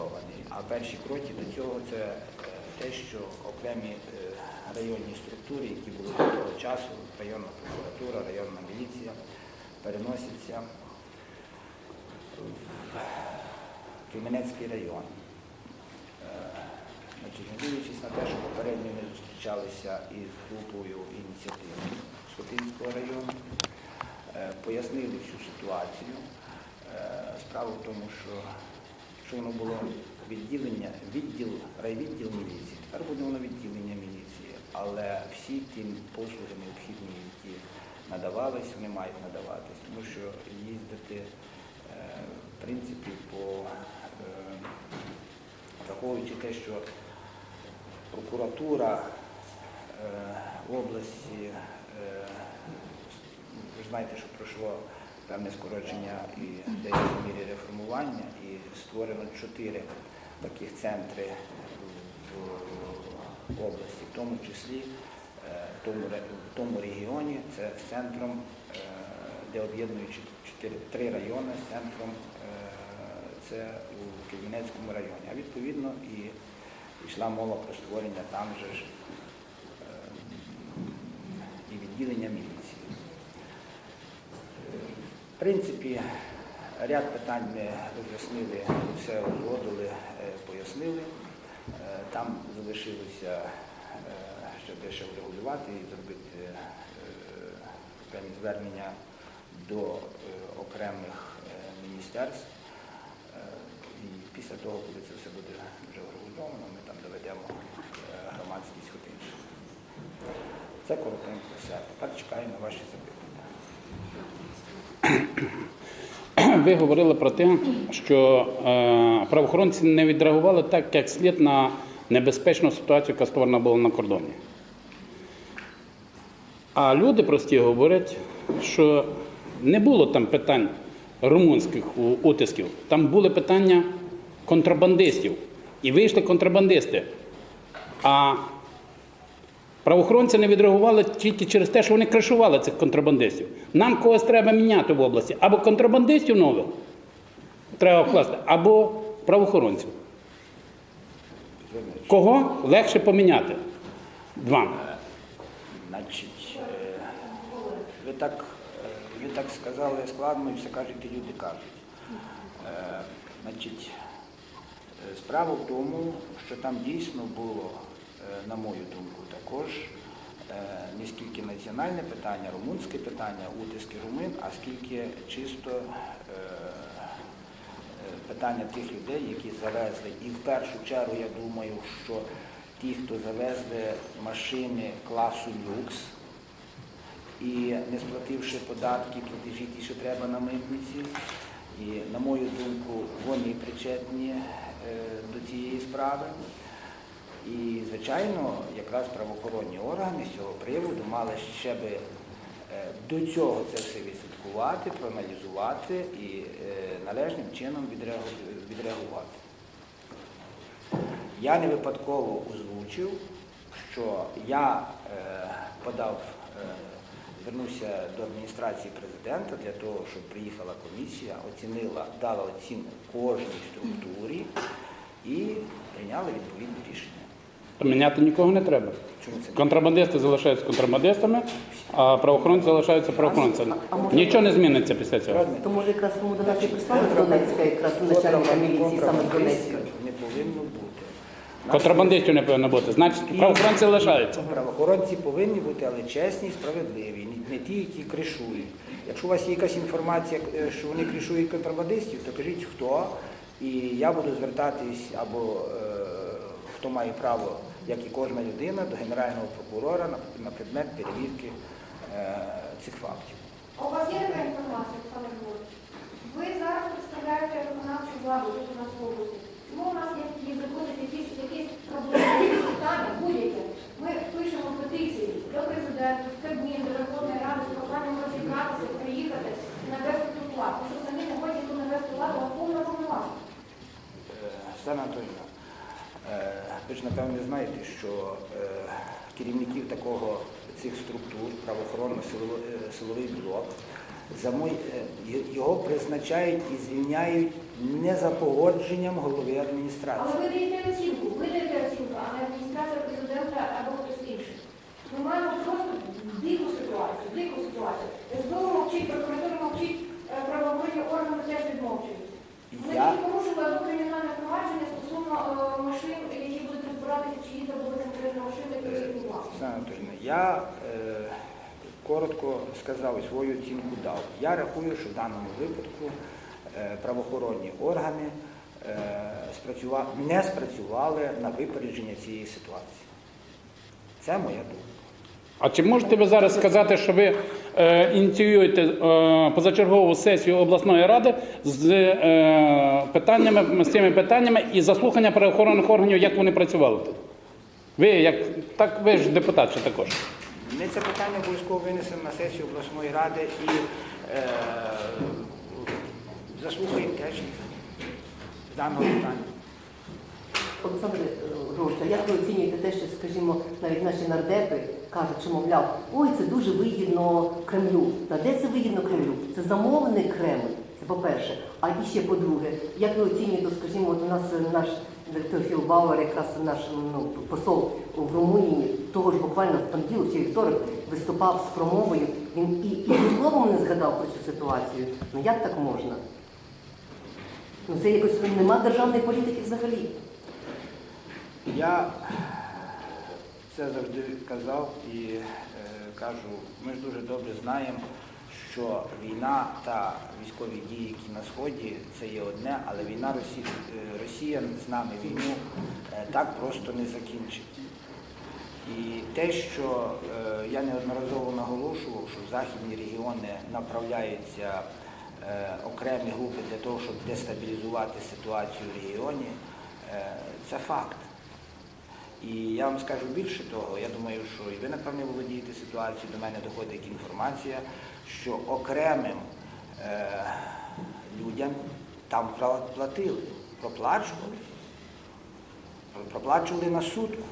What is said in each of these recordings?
побудований. А перші кроки до цього це е, те, що окремі е, районні структури, які були до того часу, районна прокуратура, районна міліція, переносяться в Кременецький район. Е, не дивлячись на те, що попередньо ми зустрічалися із групою ініціатив Сотинського району, пояснили всю ситуацію. Справа в тому, що якщо воно було відділення, відділ, райвідділ міліції, тепер буде воно відділення міліції, але всі ті послуги необхідні, які надавались, вони мають надаватись, тому що їздити е, в принципі по е, враховуючи те, що прокуратура е, в області, ви знаєте, що пройшло певне скорочення і деякій мірі реформування, і створено чотири таких центри в- області, в тому числі е, в тому, в тому регіоні, це центром, е, де об'єднують три райони з центром, е, це у Кремінецькому районі. А відповідно і йшла мова про створення там же ж і відділення міліції. В принципі, ряд питань ми роз'яснили, все узгодили, е, пояснили. Е, Там залишилося е, ще дещо врегулювати і зробити певні звернення до окремих міністерств. І після того, коли це все буде вже врегульовано, ми там доведемо громадськість Хотинщини. Це коротенько все. Тепер чекаю на ваші запитання. Ви говорили про те, що е, правоохоронці не відреагували так, як слід на небезпечну ситуацію, яка створена була на кордоні. А люди прості говорять, що не було там питань румунських утисків, там були питання контрабандистів. І вийшли контрабандисти. А правоохоронці не відреагували тільки через те, що вони кришували цих контрабандистів. Нам когось треба міняти в області. Або контрабандистів нових треба вкласти, або правоохоронців. Кого легше поміняти? Вам. Значить, е, ви так, ви так сказали складно і все кажете, люди кажуть. Е, Значить, е, справа в тому, що там дійсно було, на мою думку, також е, не скільки національне питання, румунське питання, утиски румин, а скільки чисто е, е, питання тих людей, які завезли. І в першу чергу я думаю, що ті, хто завезли машини класу люкс і не сплативши податки, платежі ті, що треба на митниці. І, на мою думку, вони причетні е, до цієї справи. І, звичайно, якраз правоохоронні органи з цього приводу мали ще би е, до цього це все відслідкувати, проаналізувати і е, належним чином відреагувати. Я не випадково озвучив, що я е, подав, звернувся до адміністрації президента для того, щоб приїхала комісія, оцінила, дала оцінку кожній структурі і прийняла відповідне рішення. То міняти нікого не треба. Чому це? Контрабандисти залишаються контрабандистами, а правоохоронці залишаються правоохоронцями. Нічого не зміниться після цього. То може якраз тому до нас і прислали з Донецька, якраз начальника міліції саме з Донецька. Не повинно бути. Контрабандистів не повинно бути. Значить, правоохоронці залишаються. Правоохоронці повинні бути, але чесні і справедливі, не- не ті, які кришують. Якщо у вас є якась інформація, е, що вони кришують контрабандистів, то кажіть хто, і я буду звертатись або е, хто має право, як і кожна людина, до Генерального прокурора на, предмет перевірки е, цих фактів. А у вас є така інформація, Олександр Григорович? Ви зараз представляєте виконавчу владу тут у нас в області. Тому у нас є, заходять якісь, якісь проблеми, питання, будь-які. Ми пишемо петиції до президента, в Кабмін, до Верховної Ради з проханням розібратися, приїхати і навести тут лад. Тому що самі не хочуть навести лад, у вас повна повноваження. Е, Анатолійовна, е, ви ж напевно знаєте, що е, керівників такого цих структур, правоохоронно-силовий блок, е, його призначають і звільняють не за погодженням голови адміністрації. Але ви даєте оцінку, ви даєте оцінку, а не адміністрація президента або хтось інший. Ми маємо просто дику ситуацію, дику ситуацію. СБУ мовчить, прокуратура мовчить, е, правоохоронні органи теж відмовчуються. Ми Я- порушили одне кримінальне провадження стосовно е, машин, які будуть розбиратися, чи їх були конкретно машини, які власні. Оксана Анатолійовна, я е, коротко сказав і свою оцінку дав. Я рахую, що в даному випадку е, правоохоронні органи е, спрацюва- не спрацювали на випередження цієї ситуації. Це моя думка. А чи можете ви зараз сказати, що ви е, ініціюєте е, позачергову сесію обласної ради з е, питаннями з цими питаннями і заслухання правоохоронних органів, як вони працювали тут? Ви як так, ви ж депутат ще також. Ми це питання обов'язково винесемо на сесію обласної ради і е, заслухаємо теж з даного питання. Олександр Григорович, як ви оцінюєте те, що, скажімо, навіть наші нардепи кажуть, що, мовляв, ой, це дуже вигідно Кремлю. Та де це вигідно Кремлю? Це замовний Кремль, це по-перше. А і ще по-друге, як ви оцінюєте, скажімо, от у нас наш Теофіл Бауер, якраз наш ну, посол в Румунії, того ж буквально в понеділок чи вівторок виступав з промовою. Він і, і словом не згадав про цю ситуацію. Ну як так можна? Ну це якось нема державної політики взагалі. Я це завжди казав і е, кажу, ми ж дуже добре знаємо, що війна та військові дії, які на Сході, це є одне, але війна Росії, е, Росія з нами війну е, так просто не закінчить. І те, що е, я неодноразово наголошував, що в західні регіони направляються е, окремі групи для того, щоб дестабілізувати ситуацію в регіоні, е, це факт. І я вам скажу більше того, я думаю, що і ви, напевне, володієте ситуацією, до мене доходить інформація, що окремим е, людям там платили, проплачували, проплачували на сутку.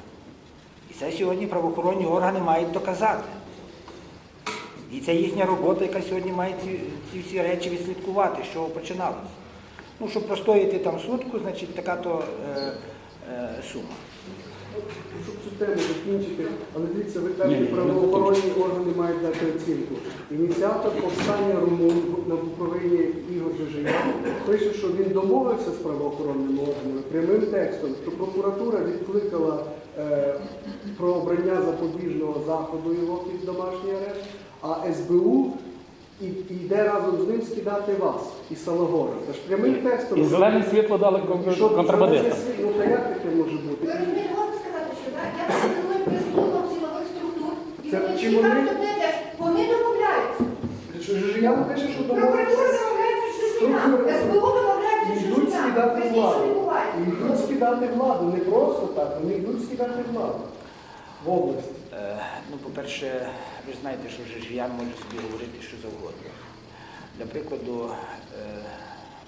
І це сьогодні правоохоронні органи мають доказати. І це їхня робота, яка сьогодні має ці, ці всі речі відслідкувати, чого починалося. Ну, щоб простояти там сутку, значить така то е, е, сума. Щоб цю тему закінчити, але дивіться, ви кажете, правоохоронні органи мають дати оцінку. Ініціатор повстання Румун на Буковині Ігор Жижия пише, що він домовився з правоохоронними органами прямим текстом, що прокуратура відкликала е, про обрання запобіжного заходу його під домашній арешт, а СБУ і, і йде разом з ним скидати вас і Салагора. Це ж прямим текстом. І зелене світло дали контрабандистам. Ну, та як таке може бути? Ви розумієте, можна сказати, що да, я пропоную прислугам силових структур, і Це чи вони- вони домовляються. Що Жижия пише, що Прокуратура домовляється з Структури. Шишиняк, СБУ домовляється з Йдуть скидати владу. Йдуть скидати владу, не просто так, вони йдуть скидати владу в області. Е, Ну, по-перше, ви ж знаєте, що Жижиян може собі говорити що завгодно. Для прикладу, е,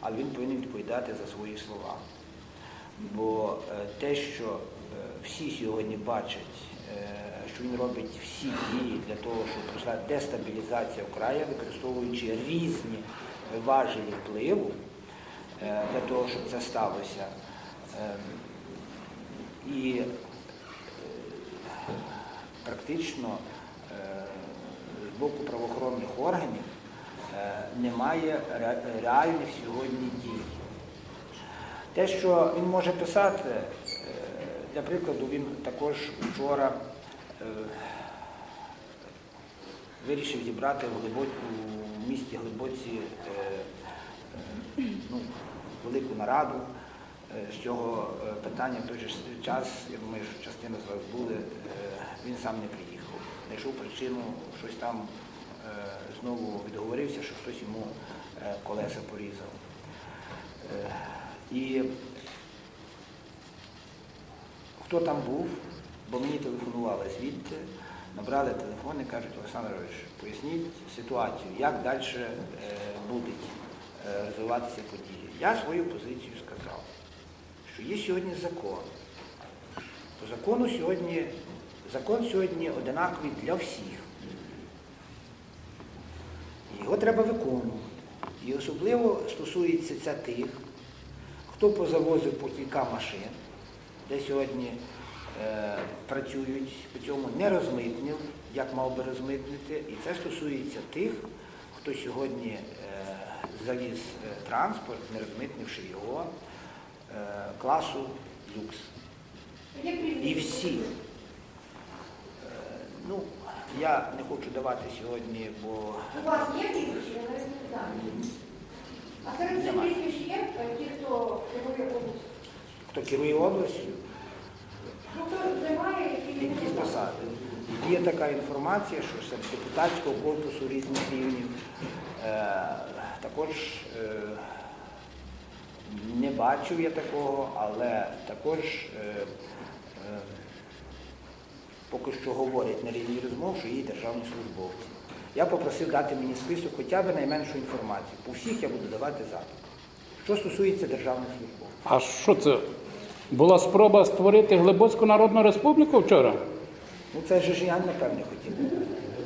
але він повинен відповідати за свої слова. Бо е, те, що всі сьогодні бачать, е, що він робить всі дії для того, щоб пройшла дестабілізація в використовуючи різні важелі впливу е, для того, щоб це сталося. Е, І е, практично з боку правоохоронних органів немає реальних сьогодні дій. Те, що він може писати, для прикладу, він також вчора е, вирішив зібрати в, глибоці, у місті Глибоці е, ну, велику нараду е, з цього питання. В той же час, я думаю, що частина з вас були, він сам не приїхав. Знайшов причину, щось там знову відговорився, що хтось йому колеса порізав. І хто там був, бо мені телефонували звідти, набрали телефон і кажуть, Олександр Ігорович, поясніть ситуацію, як далі е, будуть е, розвиватися події. Я свою позицію сказав, що є сьогодні закон. По закону сьогодні, закон сьогодні одинаковий для всіх. Його треба виконувати. І особливо стосується це тих, хто позавозив по кілька машин, де сьогодні е, працюють по цьому не розмитнив, як мав би розмитнити. І це стосується тих, хто сьогодні е, завіз е, транспорт, не розмитнивши його, е, класу люкс. І всі. Е, Ну, я не хочу давати сьогодні, бо У вас є прізвище, я не знаю. А серед цих прізвищ є е, ті, хто керує областю? хто керує областю, Ну, хто займає які якісь посади. Є така інформація, що серед депутатського корпусу різних рівнів е, також е, не бачив я такого, але також е, е, поки що говорять на рівні розмов, що є державні службовці. Я попросив дати мені список хоча б найменшу інформацію. По всіх я буду давати запит. Що стосується державних службовців. А що це? Була спроба створити Глибоцьку Народну Республіку вчора? Ну це ж я напевне хотів.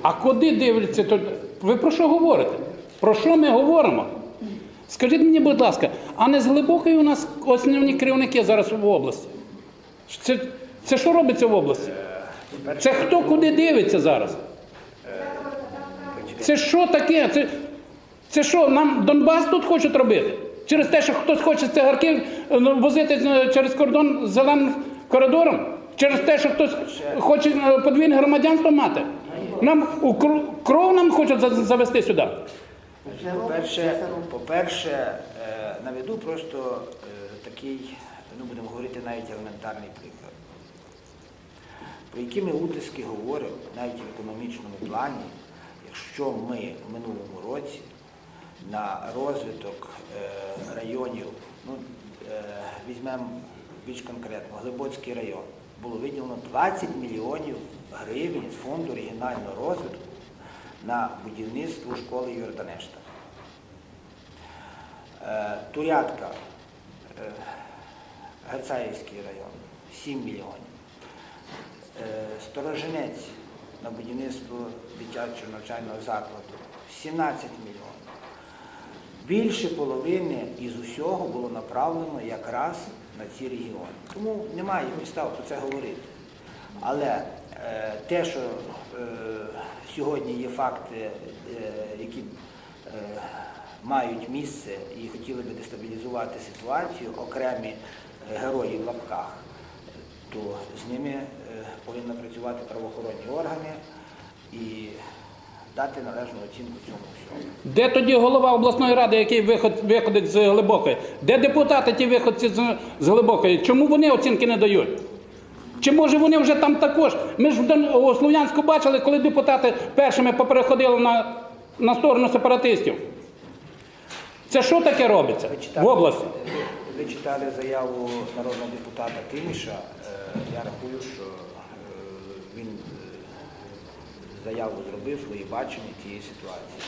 А куди дивляться? то- Ви про що говорите? Про що ми говоримо? Скажіть мені, будь ласка, а не з глибокої у нас основні керівники зараз в області? Це, це що робиться в області? Це хто куди дивиться зараз? Це що таке? Це, це що, нам Донбас тут хочуть робити? Через те, що хтось хоче цигарки е, ну, возити е, через кордон зеленим коридором? Через те, що хтось хоче е, подвійне громадянство мати? Нам кров- нам хочуть завести сюди. По-перше, по-перше, наведу просто е, такий, ну будемо говорити навіть елементарний приклад. Про які ми утиски говоримо навіть в економічному плані, якщо ми в минулому році на розвиток е, районів, ну, візьмемо більш конкретно, Глибоцький район, було виділено 20 мільйонів гривень з фонду регіонального розвитку на будівництво школи Йорданешта. Е, Турятка, е, Герцаївський район 7 мільйонів. Е, Сторожинець на будівництво дитячого навчального закладу 17 мільйонів. Більше половини із усього було направлено якраз на ці регіони. Тому немає підстав про це говорити. Але е, те, що е, сьогодні є факти, е, які е, мають місце і хотіли би дестабілізувати ситуацію, окремі е, герої в лапках, то з ними е, повинні працювати правоохоронні органи і дати належну оцінку цьому всьому. Де тоді голова обласної ради, який виход, виходить з глибокої? Де депутати ті виходці з, з глибокої? Чому вони оцінки не дають? Чи може вони вже там також? Ми ж в у Слов'янську бачили, коли депутати першими попереходили на, на сторону сепаратистів. Це що таке робиться Ви в області? ви- ви читали заяву народного депутата Тиміша. Е, Я рахую, що е, він заяву зробив свої бачення тієї ситуації,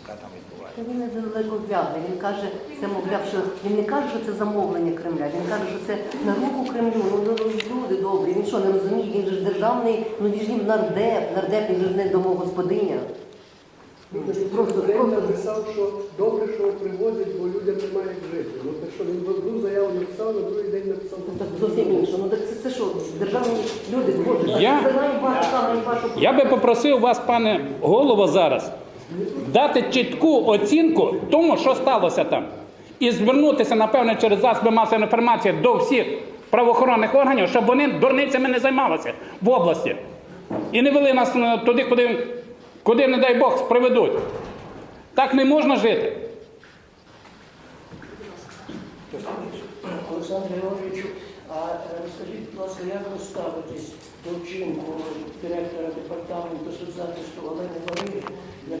яка там відбувається. Він недалеко недалекоглядний. Він каже, це мовляв, що він не каже, що це замовлення Кремля. Він каже, що це на руку Кремлю. Ну ну, люди добрі. Він що не розуміє? Він же державний, ну він ж нардеп, нардеп, він же не домогосподиня. Просто, День написав, що добре, що привозять, бо людям немає як жити. Ну так що він в одну заяву написав, на другий день написав. ну, так зовсім інше. Ну так це, це що, державні люди, боже, Я- це Я би попросив вас, пане голово, зараз дати чітку оцінку тому, що сталося там. І звернутися, напевне, через засоби масової інформації до всіх правоохоронних органів, щоб вони дурницями не займалися в області. І не вели нас е, туди, куди, куди, не дай Бог, приведуть. Так не можна жити. Олександр Георгійовичу, а розкажіть, скажіть, будь ласка, як ви ставитесь до вчинку директора департаменту соцзахисту Олени Валерії,